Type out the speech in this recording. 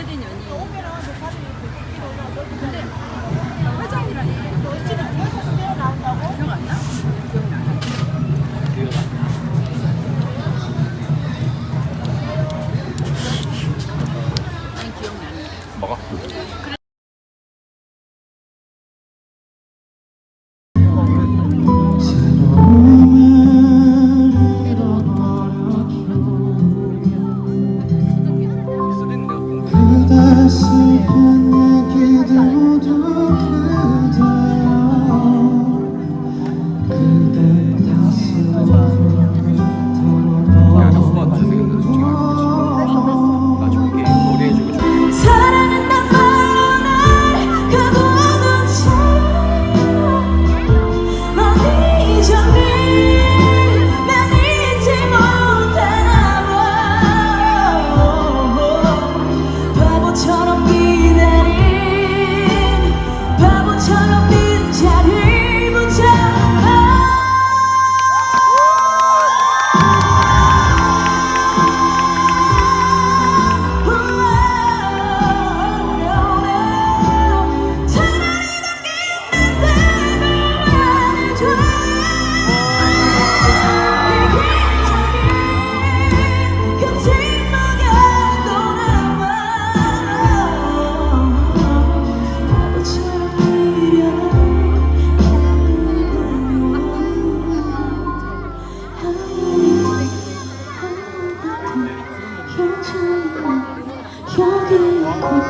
오래된 연이. 근데 회장이라니. 기억 안 나? 기억 안 나. 난 기억 나. 먹어. 슬픈 얘기들 모두 그대여 그대 我给过